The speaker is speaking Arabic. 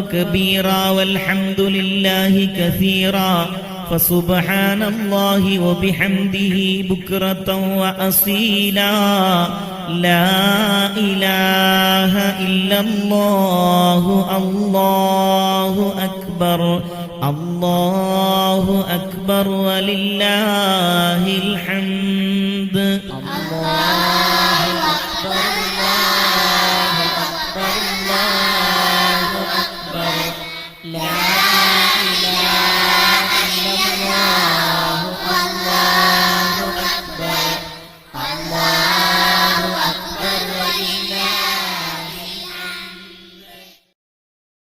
كبيرا والحمد لله كثيرا فسبحان الله وبحمده بكرة وأصيلا. لا إله إلا الله الله أكبر الله أكبر ولله الحمد.